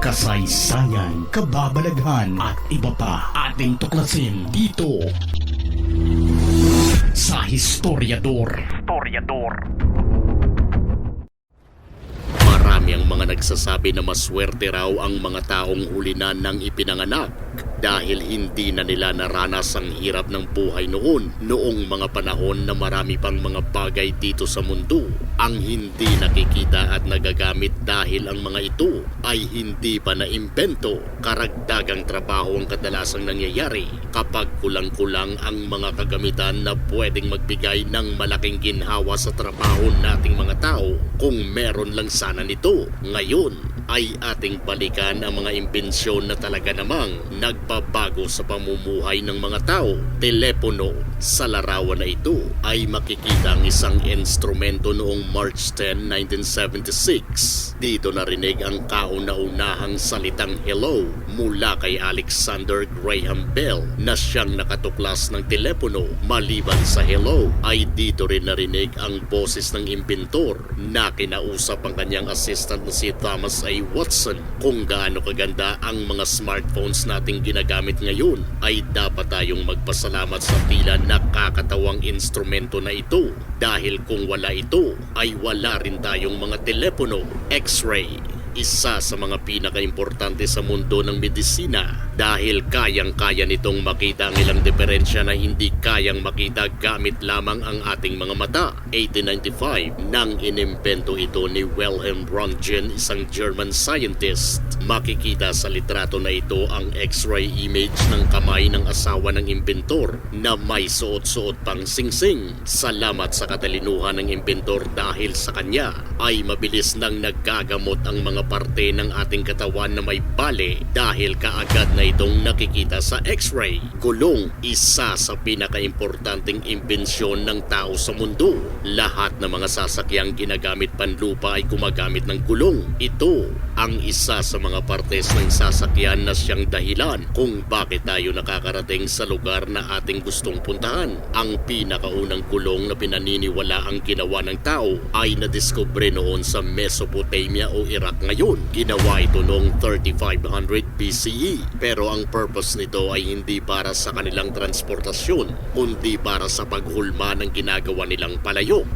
kasaysayan, kababalaghan at iba pa ating tuklasin dito sa Historiador. Historiador. Marami ang mga nagsasabi na maswerte raw ang mga taong huli na nang ipinanganak dahil hindi na nila naranas ang hirap ng buhay noon noong mga panahon na marami pang mga bagay dito sa mundo ang hindi nakikita at nagagamit dahil ang mga ito ay hindi pa naimbento. Karagdagang trabaho ang kadalasang nangyayari kapag kulang-kulang ang mga kagamitan na pwedeng magbigay ng malaking ginhawa sa trabaho nating mga tao kung meron lang sana nito. Ngayon, ay ating balikan ang mga imbensyon na talaga namang nagbabago sa pamumuhay ng mga tao. Telepono sa larawan na ito ay makikita ang isang instrumento noong March 10, 1976. Dito narinig ang kauna-unahang salitang hello mula kay Alexander Graham Bell na siyang nakatuklas ng telepono. Maliban sa hello ay dito rin narinig ang boses ng imbentor na kinausap ang kanyang assistant na si Thomas A. Watson. Kung gaano kaganda ang mga smartphones nating ginagamit ngayon ay dapat tayong magpasalamat sa tila nakakatawang instrumento na ito dahil kung wala ito ay wala rin tayong mga telepono, x-ray, isa sa mga pinakaimportante sa mundo ng medisina dahil kayang-kaya nitong makita ang ilang diferensya na hindi kayang makita gamit lamang ang ating mga mata. 1895 nang inimbento ito ni Wilhelm Röntgen, isang German scientist. Makikita sa litrato na ito ang x-ray image ng kamay ng asawa ng imbentor na may suot-suot pang singsing. Salamat sa katalinuhan ng imbentor dahil sa kanya ay mabilis nang naggagamot ang mga parte ng ating katawan na may bale dahil kaagad na itong nakikita sa x-ray. Gulong, isa sa pinakaimportanteng imbensyon ng tao sa mundo. Lahat ng mga sasakyang ginagamit panlupa ay gumagamit ng gulong. Ito ang isa sa mga partes ng sasakyan na siyang dahilan kung bakit tayo nakakarating sa lugar na ating gustong puntahan. Ang pinakaunang gulong na pinaniniwala ang ginawa ng tao ay nadiskubre noon sa Mesopotamia o Iraq ngayon. Ginawa ito noong 3500 BCE. Pero ang purpose nito ay hindi para sa kanilang transportasyon, kundi para sa paghulma ng ginagawa nilang palayok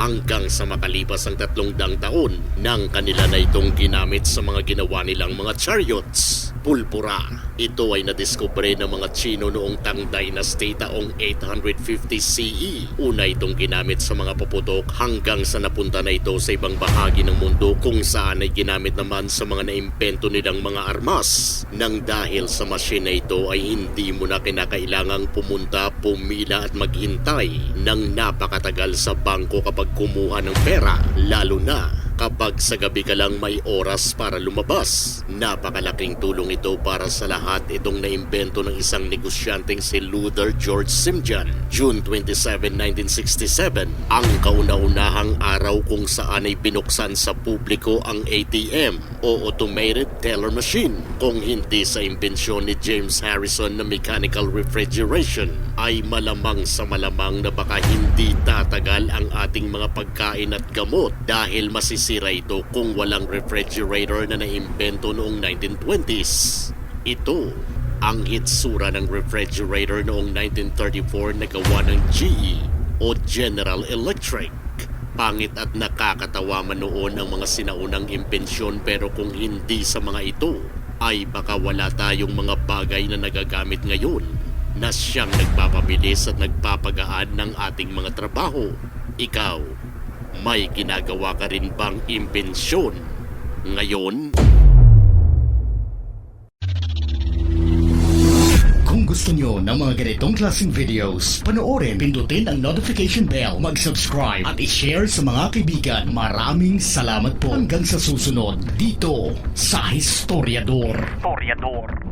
hanggang sa makalipas ang tatlong dang taon nang kanila na itong ginamit sa mga ginawa nilang mga chariots. Pulpura. Ito ay nadiskubre ng mga Chino noong Tang Dynasty taong 850 CE. Una itong ginamit sa mga puputok hanggang sa napunta na ito sa ibang bahagi ng mundo kung saan ay ginamit naman sa mga naimpento nilang mga armas. Nang dahil sa machine na ito ay hindi mo na kinakailangang pumunta, pumila at maghintay ng napakatagal sa bangko kapag kumuha ng pera, lalo na kapag sa gabi ka lang may oras para lumabas. Napakalaking tulong ito para sa lahat itong naimbento ng isang negosyanteng si Luther George Simjan. June 27, 1967, ang kauna-unahang araw kung saan ay binuksan sa publiko ang ATM o Automated Teller Machine. Kung hindi sa imbensyon ni James Harrison na mechanical refrigeration, ay malamang sa malamang na baka hindi tatagal ang ating mga pagkain at gamot dahil masisira ito kung walang refrigerator na naimbento noong 1920s. Ito ang hitsura ng refrigerator noong 1934 na gawa ng GE o General Electric. Pangit at nakakatawa man noon ang mga sinaunang impensyon pero kung hindi sa mga ito, ay baka wala tayong mga bagay na nagagamit ngayon na siyang nagpapabilis at nagpapagaan ng ating mga trabaho. Ikaw, may ginagawa ka rin bang imbensyon? Ngayon, Kung gusto nyo ng mga ganitong klaseng videos, panoorin, pindutin ang notification bell, mag-subscribe at i-share sa mga kaibigan. Maraming salamat po hanggang sa susunod dito sa Historiador. Historiador.